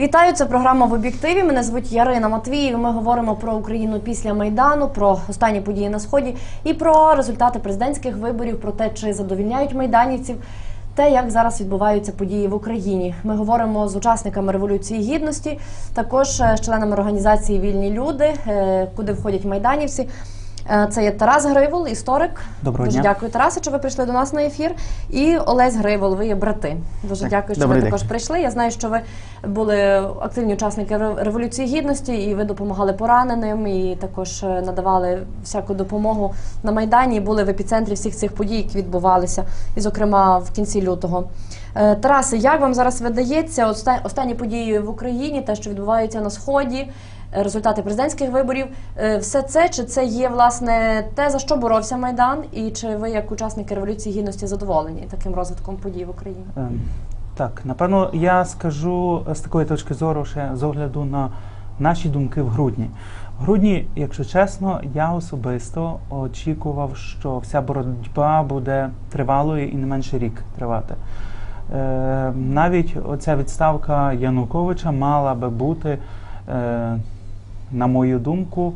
Вітаю, це програма в об'єктиві. Мене звуть Ярина Матвіїв. Ми говоримо про Україну після майдану, про останні події на сході і про результати президентських виборів, про те, чи задовільняють майданівців. Те, як зараз відбуваються події в Україні, ми говоримо з учасниками революції гідності, також е, з членами організації Вільні люди, е, куди входять майданівці. Е, Це є Тарас Гривол, історик. Доброго Дуже дня. дякую, Тарасе, що ви прийшли до нас на ефір. І Олесь Гривол, ви є брати. Дуже Так, дякую, що добрий ви день. також прийшли. Я знаю, що ви були активні учасники Революції Гідності, і ви допомагали пораненим, і також е, надавали всяку допомогу на Майдані. і Були в епіцентрі всіх цих подій, які відбувалися, і, зокрема, в кінці лютого. Е, Тарасе, як вам зараз видається оста- останні події в Україні, те, що відбувається на сході? Результати президентських виборів, Е, все це чи це є власне те за що боровся майдан, і чи ви, як учасники революції гідності, задоволені таким розвитком подій в Україні? Ем, Так, напевно, я скажу з такої точки зору, ще з огляду на наші думки в грудні. В грудні, якщо чесно, я особисто очікував, що вся боротьба буде тривалою і не менше рік тривати. Е, навіть оця відставка Януковича мала би бути, е, на мою думку,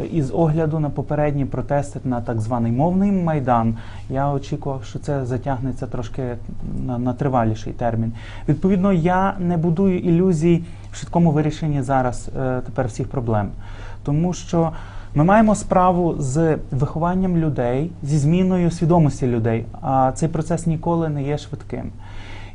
е, із огляду на попередні протести на так званий мовний майдан, я очікував, що це затягнеться трошки на, на триваліший термін. Відповідно, я не будую ілюзій в швидкому вирішенні зараз е, тепер всіх проблем, тому що ми маємо справу з вихованням людей, зі зміною свідомості людей, а цей процес ніколи не є швидким.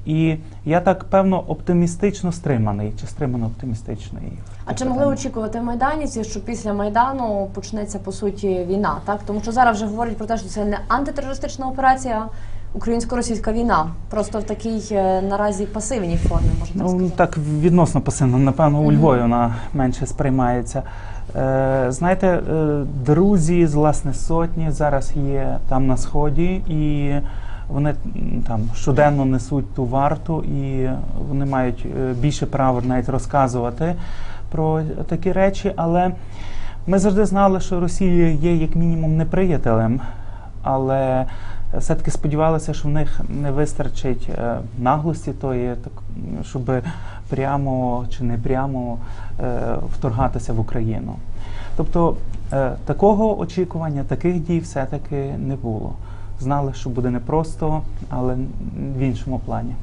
І я так певно оптимістично стриманий чи стримано оптимістичний. А чи могли очікувати майданівці, що після майдану почнеться по суті війна? Так тому що зараз вже говорять про те, що це не антитерористична операція, українсько-російська війна, просто в такій е, наразі пасивній формі, можна так Ну сказати. так відносно пасивно, напевно, у Львові вона менше сприймається. Е, знаєте, е, друзі з власне сотні зараз є там на сході, і вони там щоденно несуть ту варту, і вони мають е, більше права навіть розказувати про такі речі. Але ми завжди знали, що Росія є як мінімум неприятелем, але все-таки сподівалися, що в них не вистачить е, наглості тої, щоб прямо чи не прямо е, вторгатися в Україну. Тобто такого очікування, таких дій все-таки не було. Знали, що буде непросто, але в іншому плані.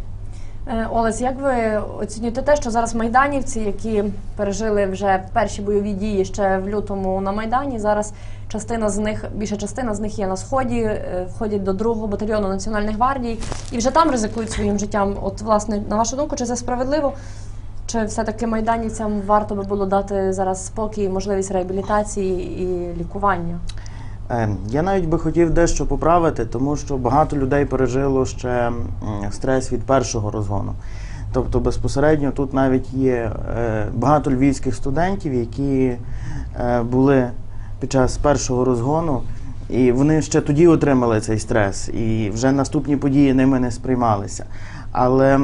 Е, Олесь, як ви оцінюєте те, що зараз майданівці, які пережили вже перші бойові дії ще в лютому на майдані, зараз частина з них, більша частина з них є на сході, е, входять до другого батальйону Національної гвардії і вже там ризикують своїм життям. От, власне, на вашу думку, чи це справедливо? Чи все-таки майданівцям варто би було дати зараз спокій, можливість реабілітації і лікування? Е, Я навіть би хотів дещо поправити, тому що багато людей пережило ще стрес від першого розгону. Тобто безпосередньо тут навіть є е, багато львівських студентів, які е, були під час першого розгону, і вони ще тоді отримали цей стрес, і вже наступні події ними не сприймалися. Але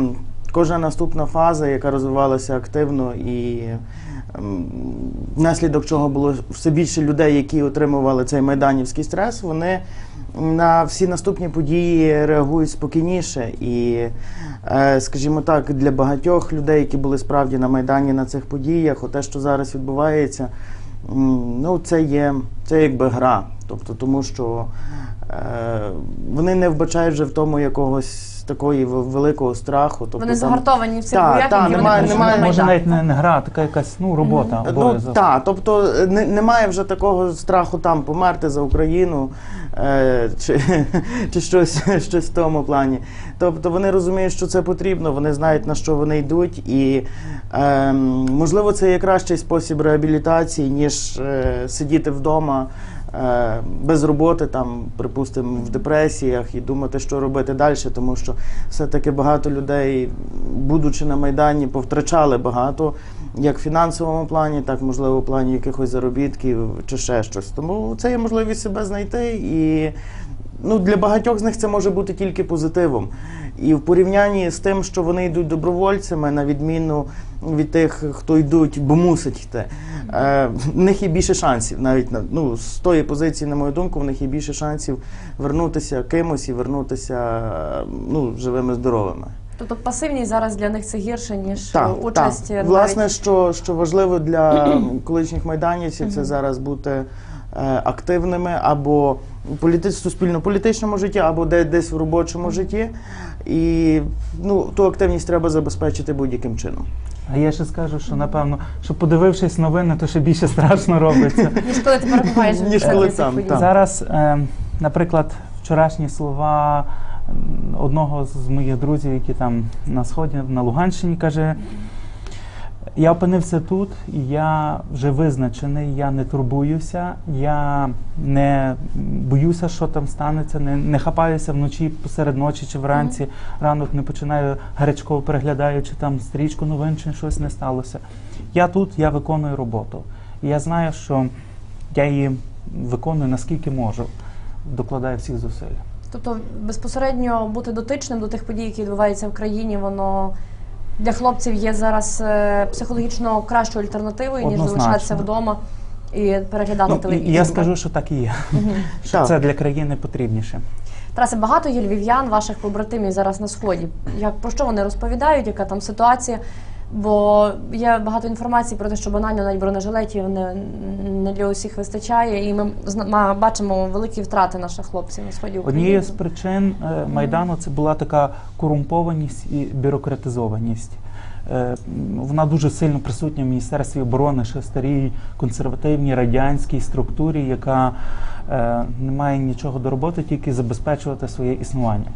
кожна наступна фаза, яка розвивалася активно і ем, внаслідок чого було все більше людей, які отримували цей майданівський стрес, вони на всі наступні події реагують спокійніше. І, е, скажімо так, для багатьох людей, які були справді на Майдані на цих подіях, те, що зараз відбувається, ну, це є це якби гра. Тобто, тому що е, вони не вбачають вже в тому якогось такої вел- великого страху. Тобто, Вони там- загартовані в цих Та, боях, та, які немає- вони немає- Може навіть не, не гра, а така якась ну, робота. Ну обов'язок. так, тобто е, не, немає вже такого страху там померти за Україну е, чи, чи щось, щось в тому плані. Тобто вони розуміють, що це потрібно, вони знають на що вони йдуть, і е, можливо це є кращий спосіб реабілітації, ніж е, сидіти вдома. Е, Без роботи, там, припустимо, в депресіях і думати, що робити далі, тому що все-таки багато людей, будучи на Майдані, повтрачали багато як в фінансовому плані, так можливо в плані якихось заробітків чи ще щось. Тому це є можливість себе знайти і ну, для багатьох з них це може бути тільки позитивом. І в порівнянні з тим, що вони йдуть добровольцями, на відміну від тих, хто йдуть, бо мусить йти, е, в них є більше шансів. Навіть на- ну, з тої позиції, на мою думку, в них є більше шансів вернутися кимось і вернутися ну, живими, здоровими. Тобто пасивність зараз для них це гірше, ніж Так, участь так. навіть- Власне, що, що важливо для колишніх майданівців, це зараз бути е, активними або політи... суспільно-політичному житті, або де, десь в робочому житті. І ну, ту активність треба забезпечити будь-яким чином. А я ще скажу, що напевно, що подивившись новини, то ще більше страшно робиться. ніж коли ти перебуваєш Ніж коли там, Зараз, е, наприклад, вчорашні слова одного з моїх друзів, які там на сході, на Луганщині, каже. Я опинився тут, і я вже визначений, я не турбуюся, я не боюся, що там станеться, не, не хапаюся вночі посеред ночі чи вранці, ранок не починаю гарячково переглядаю, чи там стрічку новин, чи щось не сталося. Я тут, я виконую роботу. І я знаю, що я її виконую наскільки можу, докладаю всіх зусиль. Тобто безпосередньо бути дотичним до тих подій, які відбуваються в країні, воно для хлопців є зараз е, психологічно кращою альтернативою, ніж Однозначно. залишатися вдома і переглядати Ну, і, телевізор. я скажу, що так і є. Що Так. це для країни потрібніше. Тарасе, багато є львів'ян, ваших побратимів зараз на сході. Як про що вони розповідають, яка там ситуація? Бо є багато інформації про те, що банально навіть бронежилетів не, не для усіх вистачає, і ми бачимо великі втрати наших хлопців на сході України. Однією з причин е, Майдану це була така корумпованість і бюрократизованість. Е, Вона дуже сильно присутня в Міністерстві оборони, ще старій консервативній радянській структурі, яка е, не має нічого до роботи, тільки забезпечувати своє існування.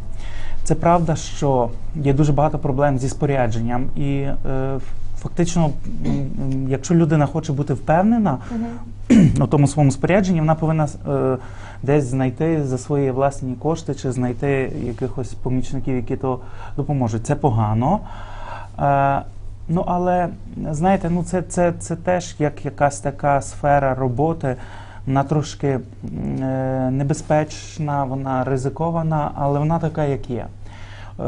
Це правда, що є дуже багато проблем зі спорядженням, і е, фактично, якщо людина хоче бути впевнена, у тому своєму спорядженні, вона повинна е, десь знайти за свої власні кошти чи знайти якихось помічників, які то допоможуть. Це погано. Е, ну, але знаєте, ну це, це, це теж як якась така сфера роботи. Вона трошки е, небезпечна, вона ризикована, але вона така, як є. Е,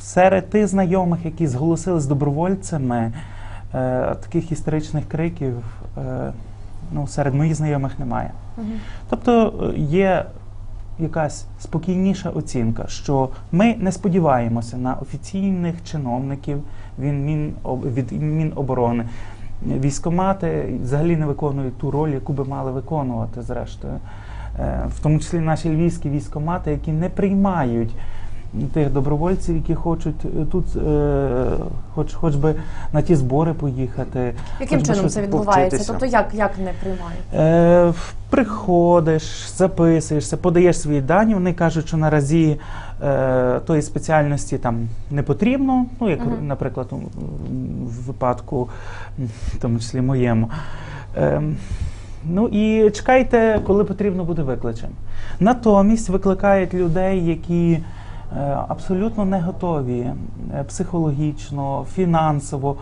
серед тих знайомих, які зголосились добровольцями, е, таких історичних криків ну, серед моїх знайомих немає. Тобто є якась спокійніша оцінка, що ми не сподіваємося на офіційних чиновників від Міноборони. Військомати взагалі не виконують ту роль, яку би мали виконувати, зрештою. Е, В тому числі наші львівські військомати, які не приймають тих добровольців, які хочуть е, тут, е, хоч, хоч би на ті збори поїхати. Яким би чином це відбувається? повчитися. Тобто як, як не приймають? Е, приходиш, записуєшся, подаєш свої дані. Вони кажуть, що наразі е, тої спеціальності там не потрібно. Ну, як, Мгм. наприклад, у- в випадку, в тому числі моєму. Е, ну і чекайте, коли потрібно буде викличем. Натомість викликають людей, які абсолютно не готові е, психологічно, фінансово,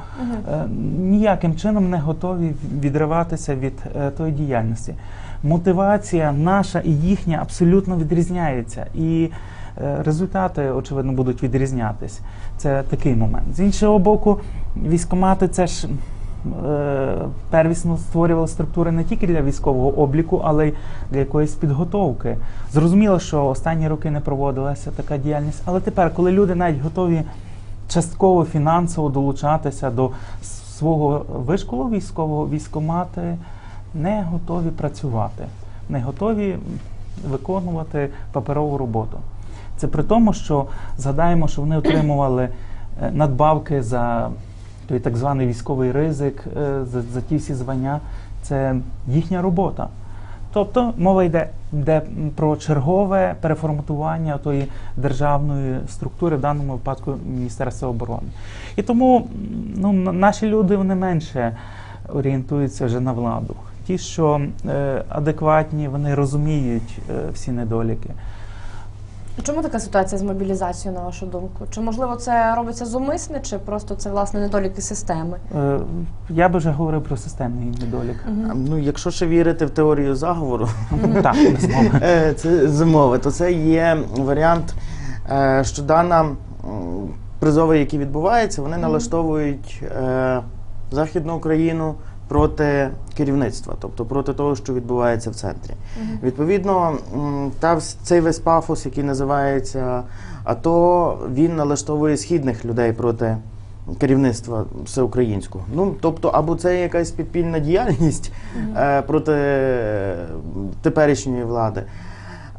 е, ніяким чином не готові відриватися від е, тої діяльності. Мотивація наша і їхня абсолютно відрізняється. І е, результати, очевидно, будуть відрізнятись. Це такий момент. З іншого боку, військомати це ж. Е, Первісно створювали структури не тільки для військового обліку, але й для якоїсь підготовки. Зрозуміло, що останні роки не проводилася така діяльність, але тепер, коли люди навіть готові частково фінансово долучатися до свого вишколу військового, військомати не готові працювати, не готові виконувати паперову роботу. Це при тому, що згадаємо, що вони отримували е, надбавки за той так званий військовий ризик, е, за, за ті всі звання. Це їхня робота. Тобто мова йде, йде про чергове переформатування тої державної структури, в даному випадку Міністерства оборони. І тому ну, наші люди вони менше орієнтуються вже на владу. Ті, що е, адекватні, вони розуміють е, всі недоліки. Чому така ситуація з мобілізацією, на вашу думку? Чи можливо це робиться зумисне, чи просто це власне недоліки системи? Е, Я би вже говорив про системний недолік. Ну, якщо ще вірити в теорію заговору, Так, безумовно. Е, Це зимове, то це є варіант, е, що дана м, призови, які відбуваються, вони налаштовують е, Західну Україну проти керівництва, тобто проти того, що відбувається в центрі. Відповідно, та цей весь пафос, який називається АТО, він налаштовує східних людей проти керівництва всеукраїнського. Ну, тобто, або це якась підпільна діяльність е, проти е, теперішньої влади.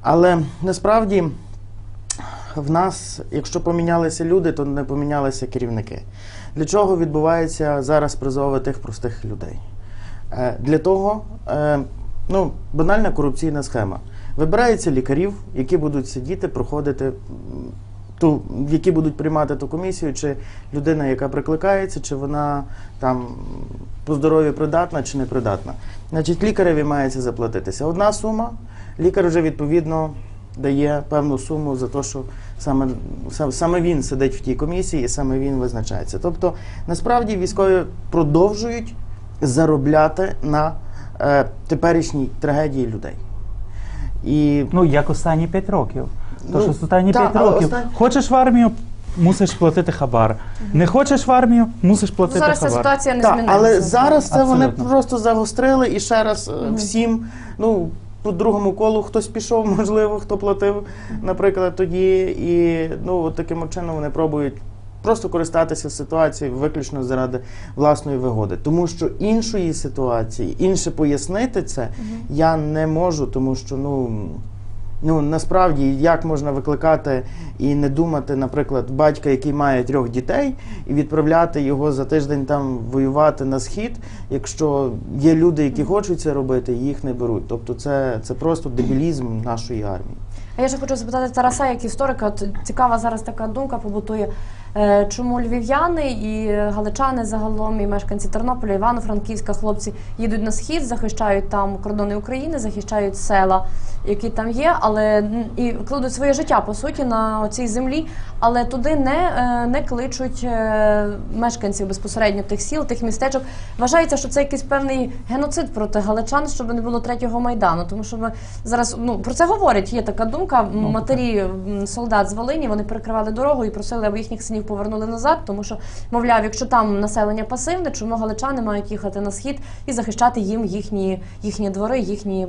Але насправді в нас, якщо помінялися люди, то не помінялися керівники. Для чого відбуваються зараз призови тих простих людей? Е, Для того, е, ну, банальна корупційна схема. Вибираються лікарів, які будуть сидіти, проходити ту, які будуть приймати ту комісію, чи людина, яка прикликається, чи вона там по здоров'ю придатна чи не придатна. Значить, лікареві мається заплатитися одна сума, лікар вже відповідно дає певну суму за те, що саме, саме він сидить в тій комісії і саме він визначається. Тобто, насправді військові продовжують заробляти на е, теперішній трагедії людей. І Ну, як останні 5 років. То Ну, що останні та, 5 років. остан- Хочеш в армію, мусиш платити хабар. Не хочеш в армію, мусиш платити Зараз ця ситуація не змінилася. але зараз це вони просто загострили і ще раз е, всім, ну. По другому колу хтось пішов, можливо, хто платив, наприклад, тоді. І ну, от таким чином вони пробують просто користатися ситуацією виключно заради власної вигоди. Тому що іншої ситуації, інше пояснити це я не можу, тому що ну. Ну насправді як можна викликати і не думати, наприклад, батька, який має трьох дітей, і відправляти його за тиждень там воювати на схід, якщо є люди, які хочуть це робити, і їх не беруть. Тобто, це, це просто дебілізм нашої армії. А я ще хочу запитати Тараса, як історика. От цікава зараз така думка побутує. Е, Чому львів'яни і галичани загалом, і мешканці Тернополя, Івано-Франківська, хлопці їдуть на схід, захищають там кордони України, захищають села, які там є, але і кладуть своє життя по суті на цій землі, але туди не, е, не кличуть е, мешканців безпосередньо тих сіл, тих містечок. Вважається, що це якийсь певний геноцид проти галичан, щоб не було третього майдану. Тому що ми зараз ну про це говорять. Є така думка. Матері солдат з Волині вони перекривали дорогу і просили, аби їхніх синів повернули назад, тому що, мовляв, якщо там населення пасивне, чому галичани мають їхати на схід і захищати їм їхні, їхні двори, їхні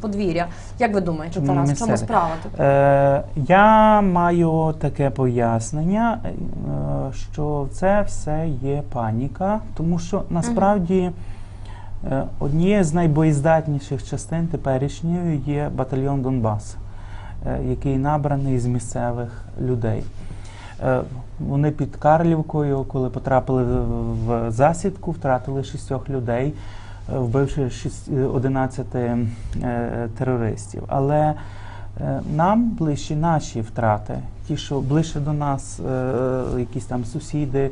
подвір'я. Як ви думаєте, Тарас? В чому справа тут? Е, я маю таке пояснення, е, що це все є паніка, тому що насправді е, однією з найбоєздатніших частин теперішньої є батальйон Донбас, е, який набраний з місцевих людей. Вони під Карлівкою, коли потрапили в- засідку, втратили шістьох людей, е, вбивши шість- е, 11 е, терористів. Але нам ближчі наші втрати, ті, що ближче до нас, якісь там сусіди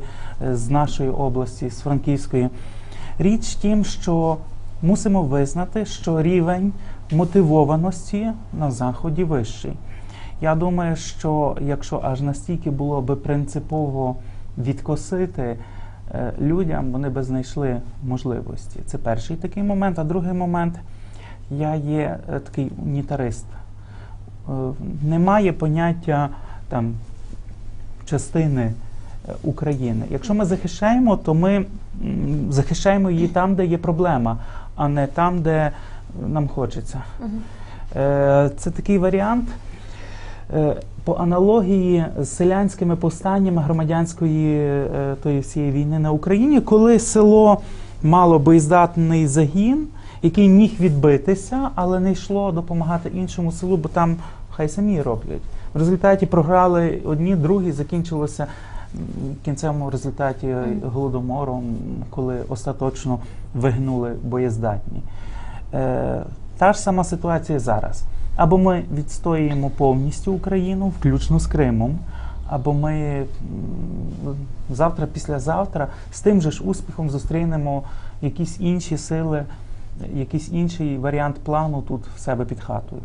з нашої області, з Франківської. Річ тім, що мусимо визнати, що рівень мотивованості на заході вищий. Я думаю, що якщо аж настільки було би принципово відкосити е, людям, вони би знайшли можливості. Це перший такий момент. А другий момент я є е, такий унітарист. Е, Немає поняття там частини України. Якщо ми захищаємо, то ми захищаємо її там, де є проблема, а не там, де нам хочеться. Це такий варіант. Е, По аналогії з селянськими повстаннями громадянської е, тої всієї війни на Україні, коли село мало боєздатний загін, який міг відбитися, але не йшло допомагати іншому селу, бо там хай самі роблять. В результаті програли одні, другі, закінчилося в кінцевому результаті голодомором, коли остаточно вигнули боєздатні. Е, Та ж сама ситуація зараз. Або ми відстоюємо повністю Україну, включно з Кримом, або ми завтра, післязавтра з тим же ж успіхом зустрінемо якісь інші сили, якийсь інший варіант плану тут в себе під хатою.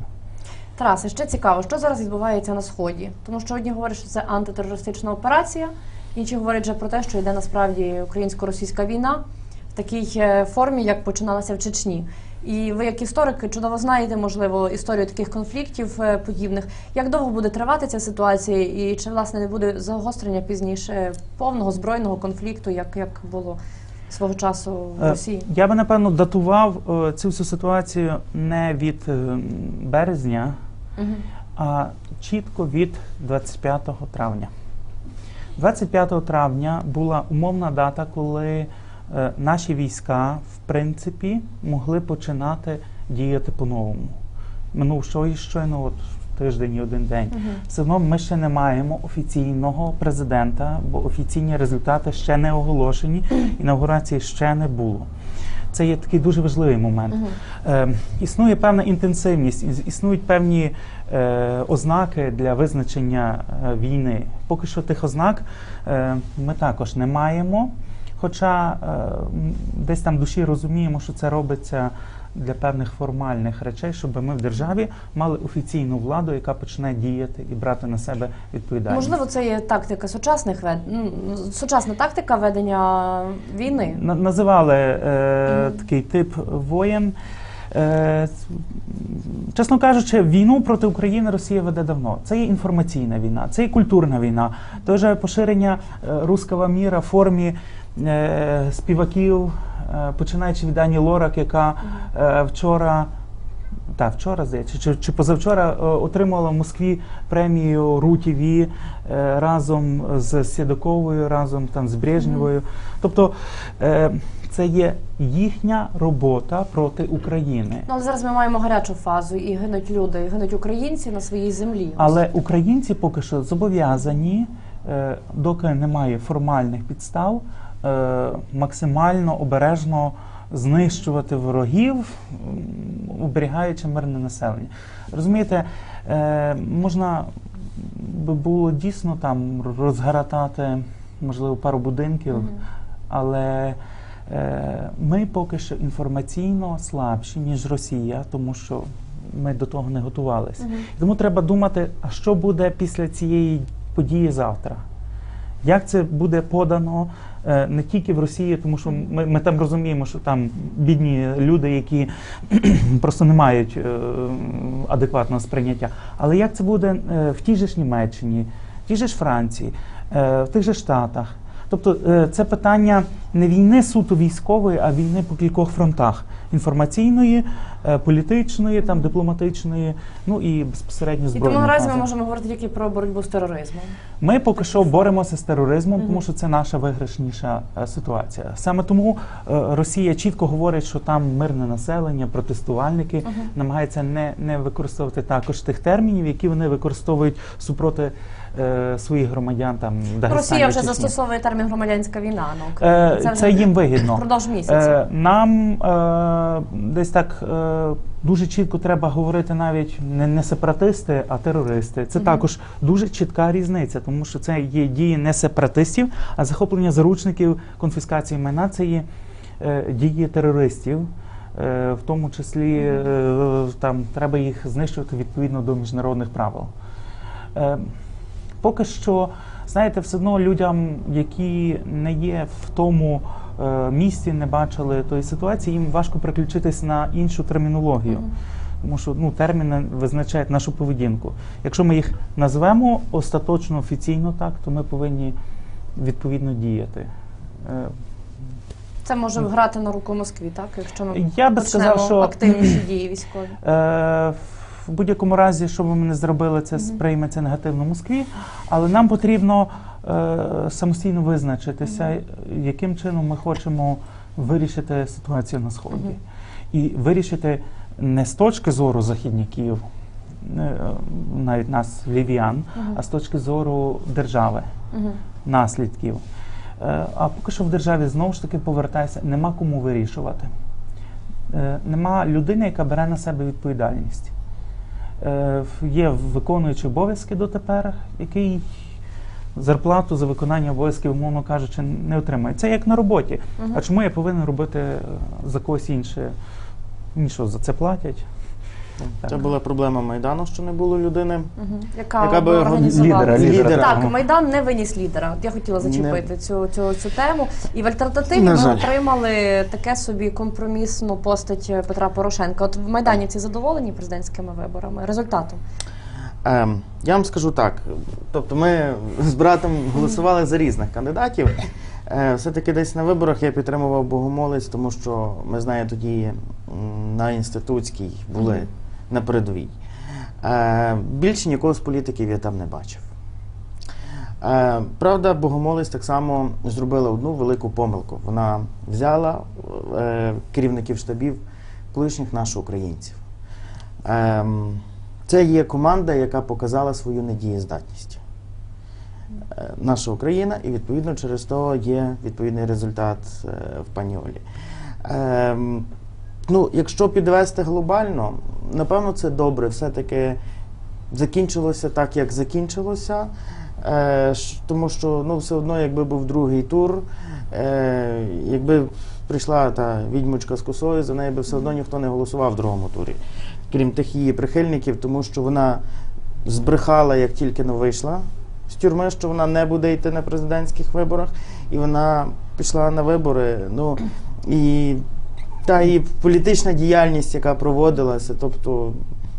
Тарасе, ще цікаво, що зараз відбувається на сході, тому що одні говорять, що це антитерористична операція, інші говорять вже про те, що йде насправді українсько-російська війна в такій е, формі, як починалася в Чечні. І ви, як історик, чудово знаєте, можливо, історію таких конфліктів е, подібних. Як довго буде тривати ця ситуація, і чи власне не буде загострення пізніше повного збройного конфлікту, як, як було свого часу в Е, Росії? Я би напевно датував е, цю всю ситуацію не від березня, Мгм. а чітко від 25 травня. 25 травня була умовна дата, коли наші війська, в принципі, могли починати діяти по-новому. Минув що і щойно, от тиждень і один день. Мгм. Все одно ми ще не маємо офіційного президента, бо офіційні результати ще не оголошені, інаугурації ще не було. Це є такий дуже важливий момент. Мгм. Е, існує певна інтенсивність, існують певні е, ознаки для визначення е, війни. Поки що тих ознак е, ми також не маємо. Хоча е, десь там в душі розуміємо, що це робиться для певних формальних речей, щоб ми в державі мали офіційну владу, яка почне діяти і брати на себе відповідальність. Можливо, це є тактика сучасних вед... ну, сучасна тактика ведення війни. На- називали е, такий тип воєн. Е, чесно кажучи, війну проти України Росія веде давно. Це є інформаційна війна, це є культурна війна. Те же поширення е, руского міра в формі е, співаків, починаючи від Ані Лорак, яка вчора. Та вчора здається, чи, чи позавчора е, отримала в Москві премію ру ТВ е, разом з Сєдаковою, разом там з Брежнєвою. Тобто е, це є їхня робота проти України. Ну, але зараз ми маємо гарячу фазу, і гинуть люди, і гинуть українці на своїй землі. Але українці поки що зобов'язані, е, доки немає формальних підстав, е, максимально обережно знищувати ворогів, оберігаючи мирне населення. Розумієте, е, можна би було дійсно там розгоратати, можливо, пару будинків, але е, ми поки що інформаційно слабші, ніж Росія, тому що ми до того не готувалися. Тому треба думати, а що буде після цієї події завтра? Як це буде подано е, не тільки в Росії, тому що ми, ми там розуміємо, що там бідні люди, які просто не мають е, адекватного сприйняття. Але як це буде е, в тій же ж Німеччині, в тій же ж Франції, в тих же Штатах? Тобто е, це питання не війни суто військової, а війни по кількох фронтах: інформаційної, е, політичної, там дипломатичної, ну і безпосередньо І збройної. тому наразі ми можемо говорити тільки про боротьбу з тероризмом. Ми поки що боремося з тероризмом, тому що це наша виграшніша е, ситуація. Саме тому Росія чітко говорить, що там мирне населення, протестувальники Мгм. намагаються не, не використовувати також тих термінів, які вони використовують супроти е, своїх громадян там Дагестані, Росія вже Чечні. застосовує термін громадянська війна на Україні. Е, це їм вигідно. впродовж місяця. Е, Нам е, десь так е, дуже чітко треба говорити навіть не, не сепаратисти, а терористи. Це Мгм. також дуже чітка різниця, тому що це є дії не сепаратистів, а захоплення заручників, конфіскації майна це є е, дії терористів. Е, в тому числі е, там треба їх знищувати відповідно до міжнародних правил. Поки що, знаєте, все одно людям, які не є в тому е, місці, не бачили тої ситуації, їм важко переключитись на іншу термінологію. Тому що ну, терміни визначають нашу поведінку. Якщо ми їх назвемо остаточно офіційно так, то ми повинні відповідно діяти. Е, Це може грати на руку Москві, так? Якщо ми Я би почнемо сказав, що- активніші дії військові. Е, в будь-якому разі, що би ми не зробили, це сприйметься негативно в Москві, але нам потрібно е, самостійно визначитися, яким чином ми хочемо вирішити ситуацію на сході. І вирішити не з точки зору західників, е, навіть нас, лів'ян, а з точки зору держави, наслідків. Е, А поки що в державі знову ж таки повертається, нема кому вирішувати. Е, Нема людини, яка бере на себе відповідальність. Е, Є виконуючий обов'язки дотепер, який зарплату за виконання обов'язків, умовно кажучи, не отримує. Це як на роботі. Мгм. А чому я повинен робити е, за когось інше? Мені за це платять? Це була проблема Майдану, що не було людини. Мгм. Яка, Яка би організувала лідера, лідера. Так, Майдан не виніс лідера. От я хотіла зачепити цю, цю, цю тему. І в альтернативі На ми жаль. отримали таке собі компромісну постать Петра Порошенка. От в Майданівці задоволені президентськими виборами, результатом. Ем, я вам скажу так. Тобто ми з братом голосували за різних кандидатів. Е, все-таки десь на виборах я підтримував Богомолець, тому що ми з нею тоді м, на інститутській були. На передовій. Е, більше нікого з політиків я там не бачив. Е, правда, Богомолець так само зробила одну велику помилку. Вона взяла е, керівників штабів колишніх наших українців. Ем, це є команда, яка показала свою недієздатність. Наша Україна, і відповідно через то є відповідний результат в пані Олі. Ну, якщо підвести глобально, напевно, це добре. Все-таки закінчилося так, як закінчилося. Е, тому що ну, все одно, якби був другий тур, е, якби прийшла та відьмочка з косою, за неї би все одно ніхто не голосував в другому турі, крім тих її прихильників, тому що вона збрехала, як тільки не вийшла з тюрми, що вона не буде йти на президентських виборах, і вона пішла на вибори. Ну і та і політична діяльність, яка проводилася, тобто.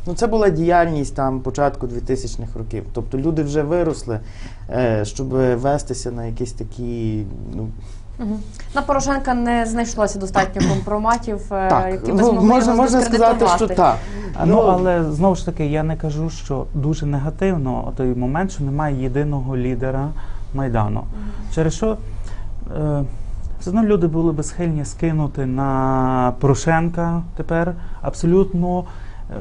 Ну, це була діяльність там початку 2000-х років. Тобто люди вже виросли, е, щоб вестися на якісь такі. Ну. На Порошенка не знайшлося достатньо компроматів, е, так, які би ну, змогли можна, його можна сказати, що здискредитувати. так. А, Ну, але знову ж таки, я не кажу, що дуже негативно той момент, що немає єдиного лідера Майдану. Через що е, все одно люди були би схильні скинути на Порошенка тепер абсолютно е,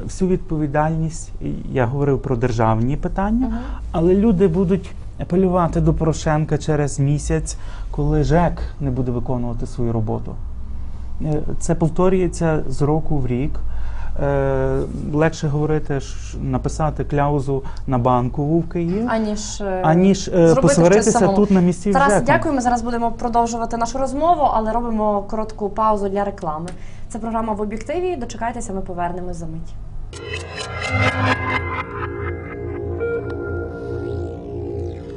всю відповідальність. Я говорив про державні питання, Мгм. але люди будуть апелювати до Порошенка через місяць, коли ЖЕК не буде виконувати свою роботу. Е, Це повторюється з року в рік. Е, Легше говорити, ш- написати кляузу на банкову в Києві, Аніж, е, аніж е, зробити щось посваритися самому. тут на місці Тарас, ЖЕКу. дякуємо. Зараз будемо продовжувати нашу розмову, але робимо коротку паузу для реклами. Це програма в об'єктиві. Дочекайтеся, ми повернемось за мить.